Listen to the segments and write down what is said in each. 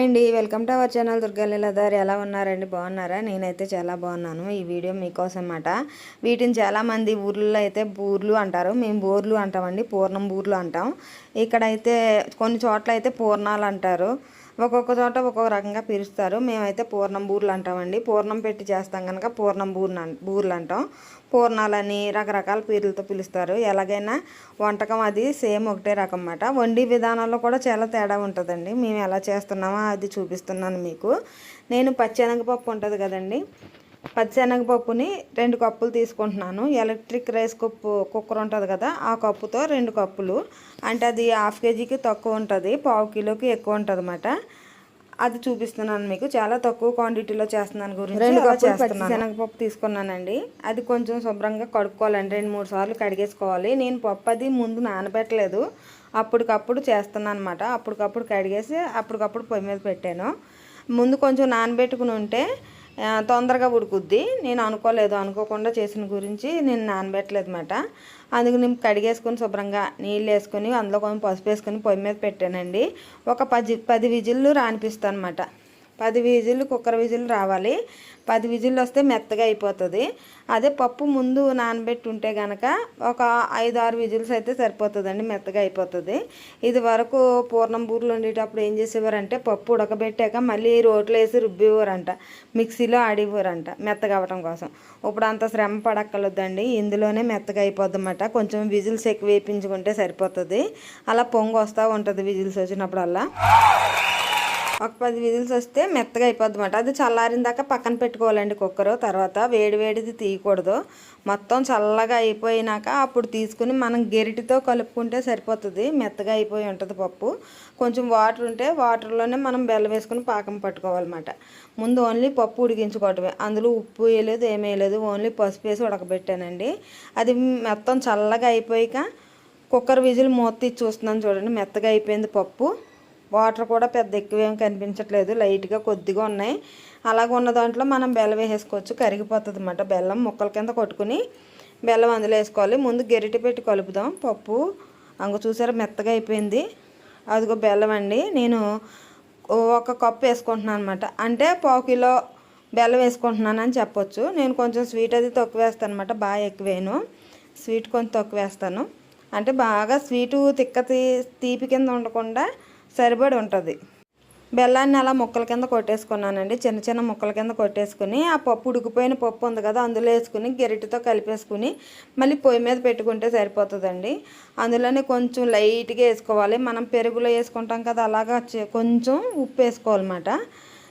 Hi అండి welcome to our channel Durgaleeladari ఎలా ఉన్నారండి? బాగున్నారా? నేనైతే చాలా బాగున్నాను. ఈ వీడియో మీకోసం అన్నమాట వీటిని చాలామంది ఊర్లలో అయితే బూర్లు అంటారు. మేము బోర్లు అంటామండి పూర్ణం బూర్లు అంటాం. ఇక్కడైతే కొన్ని చోట్ల అయితే పూర్ణాలు అంటారు. ఒక్కొక్క చోట ఒక్కొక్క రకంగా పిలుస్తారు. మేమైతే పూర్ణం బూర్లు అంటామండి. పూర్ణం పెట్టి చేస్తాం కనుక పూర్ణం బూర్ణ బూర్లు అంటాం. పూర్ణాలని రకరకాల పేర్లతో పిలుస్తారు. ఎలాగైనా వంటకం అది సేమ్ ఒకటే రకం అన్నమాట వండి విధానంలో కూడా చాలా తేడా ఉంటుందండి. మేము ఎలా చేస్తున్నామో అది చూపిస్తున్నాను మీకు. నేను పచ్చెనగపప్పు ఉంటుంది కదండి. పచ్చెనగపప్పుని రెండు కప్పులు తీసుకుంటున్నాను. ఎలక్ట్రిక్ రైస్ కప్పు కుక్కర్ ఉంటుంది కదా ఆ కప్పుతో రెండు కప్పులు. అంటే అది హాఫ్ కేజీకి తక్కువ ఉంటుంది పావు కిలోకి ఎక్కువ ఉంటుంది అన్నమాట అది చూపిస్తున్నాను మీకు. చాలా తక్కువ క్వాంటిటీలో చేస్తున్నాను గురించి రెండు కప్పులు చేస్తున్నాను. శనగపప్పు తీసుకున్నానండి. అది కొంచెం శుభ్రంగా కడుక్కోవాలండి. రెండు మూడు సార్లు కడిగేసుకోవాలి. నేను పప్పు అది ముందు నానబెట్టలేదు. అప్పటికప్పుడు చేస్తున్నాను అనమాట అప్పటికప్పుడు కడిగేసి అప్పటికప్పుడు పొయ్యి మీద పెట్టాను. ముందు కొంచెం నానబెట్టుకుని ఉంటే తొందరగా ఉడుకుద్ది. నేను అనుకోలేదు అనుకోకుండా చేసిన గురించి నేను నానబెట్టలేదు అనమాట అందుకు నేను కడిగేసుకొని శుభ్రంగా నీళ్ళు వేసుకొని అందులో కొంచెం పసుపు వేసుకొని పొయ్యి మీద పెట్టానండి. ఒక పది పది విజిల్లు రానిపిస్తాను అనమాట పది విజిల్లు కుక్కర్ విజిల్ రావాలి. పది విజిల్లు వస్తే మెత్తగా అయిపోతుంది. అదే పప్పు ముందు నానబెట్టి ఉంటే కనుక ఒక ఐదు ఆరు విజిల్స్ అయితే సరిపోతుందండి మెత్తగా అయిపోతుంది. ఇది వరకు పూర్ణం బూరెలు ఉండేటప్పుడు ఏం చేసేవారంటే పప్పు ఉడకబెట్టాక మళ్ళీ రోట్లో వేసి రుబ్బేవారంట. మిక్సీలో ఆడివ్వరంట మెత్తగా అవ్వడం కోసం. ఇప్పుడు అంత శ్రమ పడక్కర్లేదండి ఇందులోనే మెత్తగా అయిపోద్దన్నమాట. కొంచెం విజిల్స్ ఎక్కువ వేయించుకుంటే సరిపోతుంది. అలా పొంగు వస్తూ ఉంటుంది విజిల్స్ వచ్చినప్పుడల్లా. ఒక పది విజిల్స్ వస్తే మెత్తగా అయిపోద్ది అనమాట అది చల్లారిన దాకా పక్కన పెట్టుకోవాలండి కుక్కర్. తర్వాత వేడి వేడిది తీయకూడదు. మొత్తం చల్లగా అయిపోయినాక అప్పుడు తీసుకుని మనం గెరిటితో కలుపుకుంటే సరిపోతుంది. మెత్తగా అయిపోయి ఉంటుంది పప్పు. కొంచెం వాటర్ ఉంటే వాటర్లోనే మనం బెల్లం వేసుకుని పాకం పట్టుకోవాలన్నమాట. ముందు ఓన్లీ పప్పు ఉడికించుకోవటమే. అందులో ఉప్పు వేయలేదు ఏమీ వేయలేదు. ఓన్లీ పసుపు వేసి ఉడకబెట్టానండి. అది మొత్తం చల్లగా అయిపోయాక కుక్కర్ విజిల్ మూత తీసి చూస్తున్నాను చూడండి. మెత్తగా అయిపోయింది పప్పు. వాటర్ కూడా పెద్ద ఎక్కువేం కనిపించట్లేదు లైట్గా కొద్దిగా ఉన్నాయి. అలాగ ఉన్న దాంట్లో మనం బెల్లం వేసేసుకోవచ్చు కరిగిపోతుంది అన్నమాట బెల్లం ముక్కల కింద కొట్టుకుని బెల్లం అందులో వేసుకోవాలి. ముందు గెరిటి పెట్టి కలుపుదాం. పప్పు అంగ చూసారా మెత్తగా అయిపోయింది. అదిగో బెల్లం అండి. నేను ఒక కప్పు వేసుకుంటున్నాను అనమాట అంటే పావు కిలో బెల్లం వేసుకుంటున్నాను అని చెప్పొచ్చు. నేను కొంచెం స్వీట్ అది తక్కువ వేస్తాను అనమాట బాగా ఎక్కువేను. స్వీట్ కొంచెం తక్కువ వేస్తాను. అంటే బాగా స్వీటు తిక్క తీ- తీపి కింద ఉండకుండా సరిపడి ఉంటుంది. బెల్లాన్ని అలా ముక్కల కింద కొట్టేసుకున్నానండి. చిన్న చిన్న ముక్కల కింద కొట్టేసుకుని ఆ పప్పు ఉడికిపోయిన పప్పు ఉంది కదా అందులో వేసుకుని గెరిటితో కలిపేసుకుని మళ్ళీ పొయ్యి మీద పెట్టుకుంటే సరిపోతుందండి. అందులోనే కొంచెం లైట్గా వేసుకోవాలి. మనం పెరుగులో వేసుకుంటాం కదా అలాగా కొంచెం ఉప్పు వేసుకోవాలన్నమాట.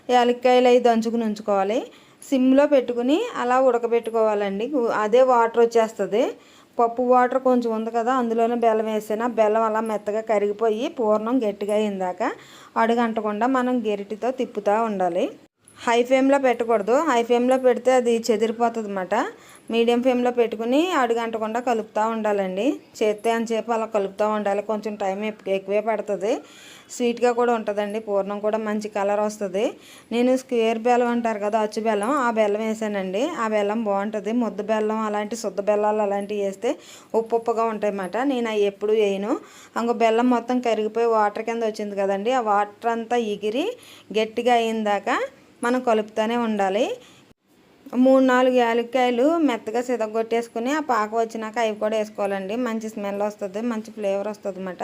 యాలక్కాయలు అవి దంచుకుని ఉంచుకోవాలి. సిమ్లో పెట్టుకుని అలా ఉడకబెట్టుకోవాలండి. అదే వాటర్ వచ్చేస్తుంది. పప్పు వాటర్ కొంచెం ఉంది కదా అందులోనే బెల్లం వేసాను. బెల్లం అలా మెత్తగా కరిగిపోయి పూర్ణం గట్టిగా అయిందాక అడుగంటకుండా మనం గెరిటితో తిప్పుతూ ఉండాలి. హై ఫ్లేమ్లో పెట్టకూడదు. హై ఫ్లేమ్లో పెడితే అది చెదిరిపోతుంది అన్నమాట మీడియం ఫ్లేమ్లో పెట్టుకుని అడుగంటకుండా కలుపుతూ ఉండాలండి. చేస్తే చెప్పి అలా కలుపుతూ ఉండాలి. కొంచెం టైం ఎక్కువే పడుతుంది. స్వీట్గా కూడా ఉంటుందండి. పూర్ణం కూడా మంచి కలర్ వస్తుంది. నేను స్క్వేర్ బెల్లం అంటారు కదా అచ్చు బెల్లం ఆ బెల్లం వేసానండి. ఆ బెల్లం బాగుంటుంది. ముద్ద బెల్లం అలాంటి శుద్ధ బెల్లాలు అలాంటివి వేస్తే ఉప్పు ఉప్పుగా ఉంటాయి అన్నమాట నేను అవి ఎప్పుడు వేయను. ఇంకో బెల్లం మొత్తం కరిగిపోయి వాటర్ కింద వచ్చింది కదండి. ఆ వాటర్ అంతా ఎగిరి గట్టిగా అయిందాక మనం కలుపుతూనే ఉండాలి. మూడు నాలుగు యాలక్కాయలు మెత్తగా సిదగొట్టేసుకుని ఆ పాక వచ్చినాక అవి కూడా వేసుకోవాలండి. మంచి స్మెల్ వస్తుంది మంచి ఫ్లేవర్ వస్తుంది అనమాట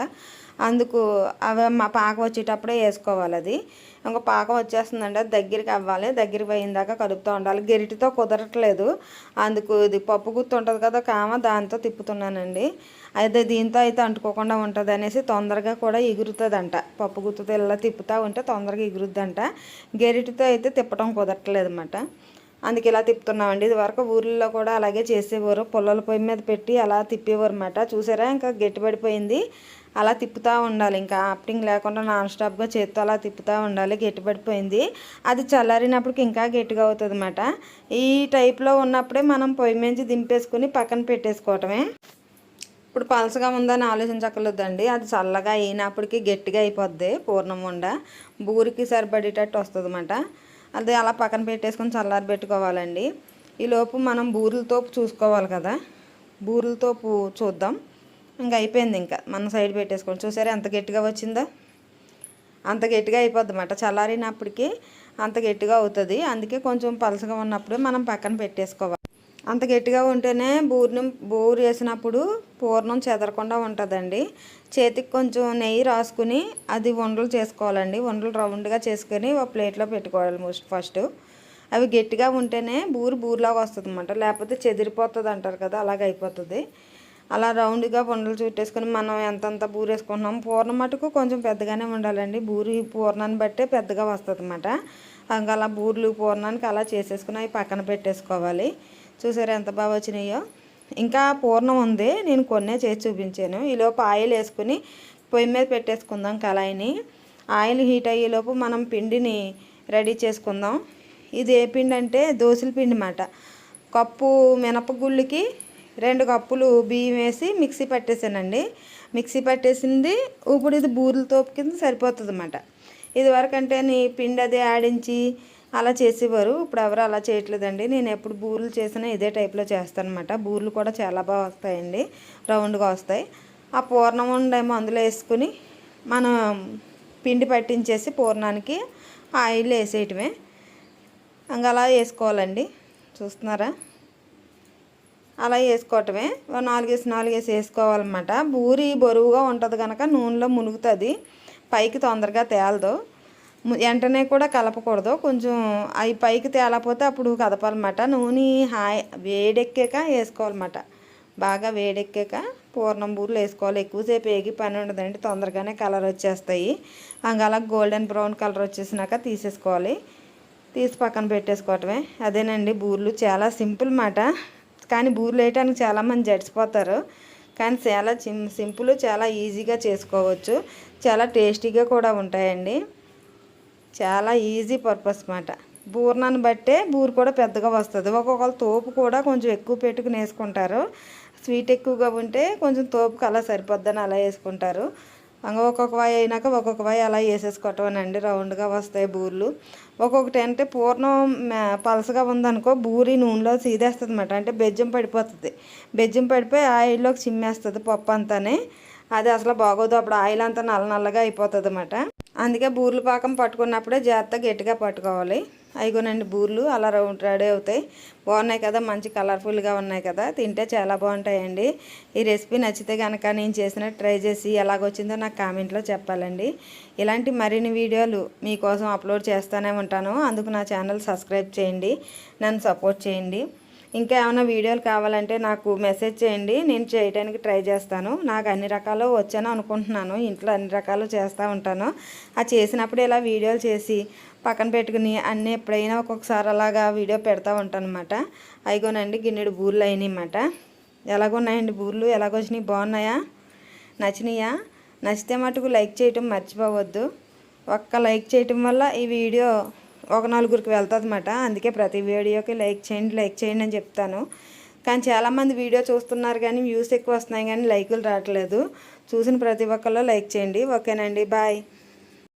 అందుకు అవి మా పాక వచ్చేటప్పుడే వేసుకోవాలి అది. ఇంకో పాక వచ్చేస్తుందండి అది దగ్గరికి అవ్వాలి. దగ్గరికి పోయిందాక కలుపుతూ ఉండాలి. గెరిటితో కుదరట్లేదు. అందుకు ఇది పప్పు గుర్తు ఉంటుంది కదా కామ దాంతో తిప్పుతున్నానండి. అయితే దీంతో అయితే అంటుకోకుండా ఉంటుంది అనేసి తొందరగా కూడా ఎగురుతుందంట పప్పు గుర్తుతో ఇలా తిప్పుతూ ఉంటే తొందరగా ఎగురుద్దంట గెరిటితో అయితే తిప్పడం కుదరట్లేదు అన్నమాట అందుకే ఇలా తిప్పుతున్నామండి. ఇది వరకు ఊర్లలో కూడా అలాగే చేసేవారు. పుల్లల పొయ్యి మీద పెట్టి అలా తిప్పేవారు అనమాట చూసారా? ఇంకా గట్టిపడిపోయింది. అలా తిప్పుతూ ఉండాలి. ఇంకా ఆప్టింగ్ లేకుండా నాన్ స్టాప్గా చేత్తో అలా తిప్పుతూ ఉండాలి. గట్టిపడిపోయింది. అది చల్లారినప్పటికి ఇంకా గట్టిగా అవుతుంది అనమాట ఈ టైప్లో ఉన్నప్పుడే మనం పొయ్యి మించి దింపేసుకుని పక్కన పెట్టేసుకోవటమే. ఇప్పుడు పలసగా ఉందని ఆలోచించక్కర్లేదండి. అది చల్లగా అయినప్పటికీ గట్టిగా అయిపోద్ది పూర్ణం ఉండ. బూరికి సరిపడేటట్టు వస్తుంది అన్నమాట. అది అలా పక్కన పెట్టేసుకొని చల్లారి పెట్టుకోవాలండి. ఈ లోపు మనం బూరెలతో చూసుకోవాలి కదా. బూరెలతో చూద్దాం. ఇంకా అయిపోయింది ఇంకా. మన సైడ్ పెట్టేసుకోండి. చూసారా ఎంత గట్టిగా వచ్చిందో? అంత గట్టిగా అయిపోద్ది అన్నమాట చల్లారినప్పటికీ అంత గట్టిగా అవుతుంది. అందుకే కొంచెం పలసగా ఉన్నప్పుడు మనం పక్కన పెట్టేసుకోవాలి. అంత గట్టిగా ఉంటేనే బూర్ని బూరు వేసినప్పుడు పూర్ణం చెదరకుండా ఉంటుందండి. చేతికి కొంచెం నెయ్యి రాసుకుని అది వండలు చేసుకోవాలండి. వండలు రౌండ్గా చేసుకొని ఒక ప్లేట్లో పెట్టుకోవాలి ఫస్ట్. అవి గట్టిగా ఉంటేనే బూరు బూరులాగా వస్తుంది అనమాట లేకపోతే చెదిరిపోతుంది అంటారు కదా అలాగ అయిపోతుంది. అలా రౌండ్గా వండలు చుట్టేసుకొని మనం ఎంతంత బూరు వేసుకుంటున్నాం పూర్ణం మటుకు కొంచెం పెద్దగానే ఉండాలండి. బూరి పూర్ణాన్ని బట్టే పెద్దగా వస్తుంది అనమాట ఇంకా అలా బూర్లు పూర్ణానికి అలా చేసేసుకుని అవి పక్కన పెట్టేసుకోవాలి. చూసారు ఎంత బాగా వచ్చినాయో? ఇంకా పూర్ణం ఉంది. నేను కొన్నే చేసి చూపించాను. ఈలోపు ఆయిల్ వేసుకుని పొయ్యి మీద పెట్టేసుకుందాం కళాయిని. ఆయిల్ హీట్ అయ్యేలోపు మనం పిండిని రెడీ చేసుకుందాం. ఇది ఏ పిండి అంటే దోశల పిండి అన్నమాట కప్పు మినపగుళ్ళకి రెండు కప్పులు బియ్యం వేసి మిక్సీ పట్టేసానండి. మిక్సీ పట్టేసింది. ఇప్పుడు ఇది బూరెల తోపు కింద సరిపోతుంది అన్నమాట ఇదివరకంటే నీ పిండి అది ఆడించి అలా చేసేవారు. ఇప్పుడు ఎవరు అలా చేయట్లేదండి. నేను ఎప్పుడు బూరెలు చేసినా ఇదే టైప్లో చేస్తాను అనమాట బూరెలు కూడా చాలా బాగా వస్తాయండి. రౌండ్గా వస్తాయి. ఆ పూర్ణం ఉండేమో అందులో వేసుకుని మనం పిండి పట్టించేసి పూర్ణానికి ఆయిల్ వేసేయటమే. ఇంకా అలా వేసుకోవాలండి. చూస్తున్నారా? అలా వేసుకోవటమే. నాలుగేసి నాలుగేసి వేసుకోవాలన్నమాట. బూరి బరువుగా ఉంటుంది కనుక నూనెలో మునుగుతుంది. పైకి తొందరగా తేలదు. వెంటనే కూడా కలపకూడదు. కొంచెం అవి పైకి తేలకపోతే అప్పుడు కదపాలన్నమాట. నూనె హాయ్ వేడెక్కాక వేసుకోవాలన్నమాట. బాగా వేడెక్కాక పూర్ణం బూరెలు వేసుకోవాలి. ఎక్కువసేపు ఏగి పని ఉండదండి. తొందరగానే కలర్ వచ్చేస్తాయి. అలా గోల్డెన్ బ్రౌన్ కలర్ వచ్చేసినాక తీసేసుకోవాలి. తీసి పక్కన పెట్టేసుకోవటమే. అదేనండి బూర్లు చాలా సింపుల్ మాట. కానీ బూరెలు వేయటానికి చాలామంది జడిచిపోతారు కానీ చాలా సింపుల్ చాలా ఈజీగా చేసుకోవచ్చు. చాలా టేస్టీగా కూడా ఉంటాయండి. చాలా ఈజీ పర్పస్ మాట. బూర్నాన్ని బట్టే బూరు కూడా పెద్దగా వస్తుంది. ఒక్కొక్కరు తోపు కూడా కొంచెం ఎక్కువ పెట్టుకుని వేసుకుంటారు. స్వీట్ ఎక్కువగా ఉంటే కొంచెం తోపుకి అలా సరిపోద్దని అలా వేసుకుంటారు. ఇంకా ఒక్కొక్క వాయి అయినాక ఒక్కొక్క వాయి అలా వేసేసుకోవటం అండి రౌండ్గా వస్తాయి బూర్లు. ఒక్కొక్కటి అంటే పూర్ణం పలసగా ఉందనుకో బూరి నూనెలో సీదేస్తుంది అనమాట అంటే బెజ్జం పడిపోతుంది. బెజ్జం పడిపోయి ఆయిల్లోకి చిమ్మేస్తుంది పప్పు అంతానే. అది అసలు బాగోదు. అప్పుడు ఆయిల్ అంతా నల్ల నల్లగా అయిపోతుంది అన్నమాట అందుకే బూర్లు పాకం పట్టుకున్నప్పుడే జాగ్రత్తగా గట్టిగా పట్టుకోవాలి. అయిగోనండి బూర్లు అలా రౌండ్ రెడీ అవుతాయి. బాగున్నాయి కదా మంచి కలర్ఫుల్గా ఉన్నాయి కదా తింటే చాలా బాగుంటాయండి. ఈ రెసిపీ నచ్చితే కనుక నేను చేసిన ట్రై చేసి ఎలాగొచ్చిందో నాకు కామెంట్లో చెప్పాలండి. ఇలాంటి మరిన్ని వీడియోలు మీకోసం అప్లోడ్ చేస్తూనే ఉంటాను. అందుకు నా ఛానల్ సబ్స్క్రైబ్ చేయండి. నన్ను సపోర్ట్ చేయండి. ఇంకా ఏమైనా వీడియోలు కావాలంటే నాకు మెసేజ్ చేయండి. నేను చేయడానికి ట్రై చేస్తాను. నాకు అన్ని రకాలు వచ్చాను అనుకుంటున్నాను. ఇంట్లో అన్ని రకాలు చేస్తూ ఉంటాను. ఆ చేసినప్పుడు ఇలా వీడియోలు చేసి పక్కన పెట్టుకుని అన్నీ ఎప్పుడైనా ఒక్కొక్కసారి అలాగా వీడియో పెడతా ఉంటాను అనమాట అయిగోనండి గిన్నెడు బూర్లు అయినాయన్నమాట. ఎలాగున్నాయండి బూర్లు? ఎలాగొచ్చినాయి బాగున్నాయా? నచ్చినాయా? నచ్చితే మటుకు లైక్ చేయటం మర్చిపోవద్దు. ఒక్క లైక్ చేయటం వల్ల ఈ వీడియో ఒక నలుగురికి వెళ్తుందన్నమాట. అందుకే ప్రతి వీడియోకి లైక్ చేయండి లైక్ చేయండి అని చెప్తాను. కానీ చాలామంది వీడియో చూస్తున్నారు కానీ వ్యూస్ ఎక్కువ వస్తున్నాయి కానీ లైకులు రావట్లేదు. చూసిన ప్రతి ఒక్కళ్ళు లైక్ చేయండి. ఓకేనండి. బాయ్.